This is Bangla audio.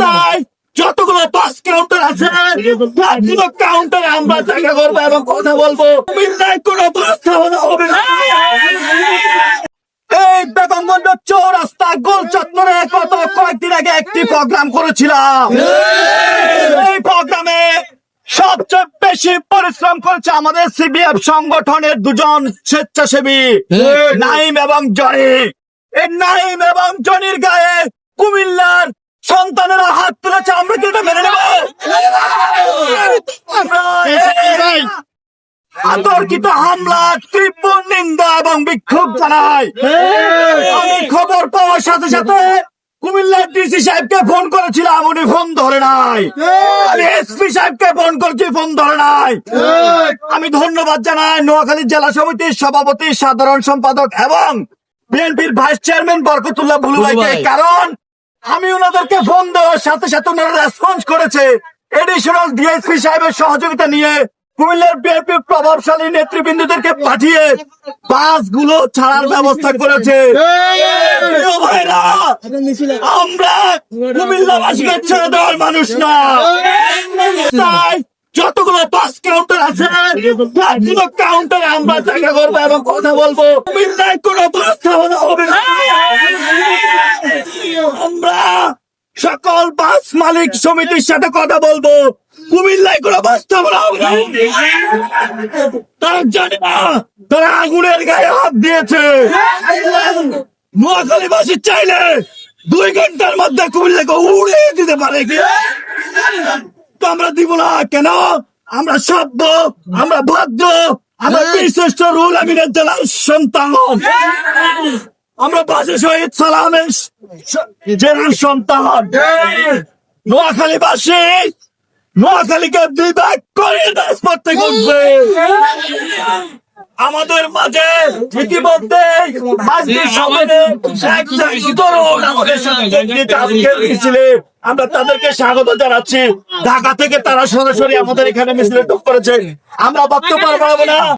তাই যতগুলো বাস কাউন্টার আছে সবগুলো কাউন্টারে আমরা করব এবং কথা বলব। কোনো হবে না এই বেগমগঞ্জ চৌরাস্তা গোল চত্বরে গত কয়েকদিন আগে একটি প্রোগ্রাম করেছিলাম। এই প্রোগ্রামে সবচেয়ে বেশি পরিশ্রম করেছে আমাদের সিবিএফ সংগঠনের দুজন স্বেচ্ছাসেবী নাইম এবং জনি। এই নাইম এবং জনির গায়ে কুমিল্লার সন্তানেরা হাত তুলেছে আমরা কি এটা মেনে নেব? আতর্কিত হামলা তীব্র নিন্দা এবং বিক্ষোভ জানাই আমি খবর পাওয়ার সাথে সাথে কুমিল্লার ডিসি সাহেবকে ফোন করেছিলাম উনি ফোন ধরে নাই। আমি এসপি সাহেবকে ফোন করেছি ফোন ধরে নাই। আমি ধন্যবাদ জানাই নোয়াখালী জেলা সমিতির সভাপতি সাধারণ সম্পাদক এবং বিএনপির ভাইস চেয়ারম্যান বরকতুল্লাহ ভুলু ভাইকে কারণ আমি ওনাদেরকে ফোন দেওয়ার সাথে সাথে ওনারা রেসপন্স করেছে। এডিশনাল ডিএসপি সাহেবের সহযোগিতা নিয়ে কুমিল্লার বিএনপি প্রভাবশালী নেতৃবৃন্দদেরকে পাঠিয়ে বাসগুলো ছাড়ার ব্যবস্থা করেছে। আমরা কুমিল্লাবাসীকে ছেড়ে দেওয়ার মানুষ না। তাই যতগুলো বাস কাউন্টার আছে কাউন্টারে আমরা দেখা করব এবং কথা বলব। কুমিল্লায় কোনো বাস হবে না। আমরা সকল বাস মালিক সমিতির সাথে কথা বলব। কুমিল্লায় কোনো বাস তারা জানে না, তারা আগুনের গায়ে হাত দিয়েছে। নোয়াখালীবাসী চাইলে দুই ঘণ্টার মধ্যে কুমিল্লাকে উড়িয়ে দিতে পারে তো আমরা দিব না। কেন? আমরা সভ্য, আমরা ভদ্র, আমরা বিশিষ্ট রুল আমিনের জেলার সন্তান। আমরা বাসে শহীদ সালামের স- জেলার সন্তান নোয়াখালীবাসী নোয়াখালীকে বিবেক করে রাজপথে করবে আমাদের মাঝে ইতিমধ্যে আমরা তাদেরকে স্বাগত জানাচ্ছি। ঢাকা থেকে তারা সরাসরি আমাদের এখানে মিছিলে করেছে। আমরা বক্তব্য পারব না।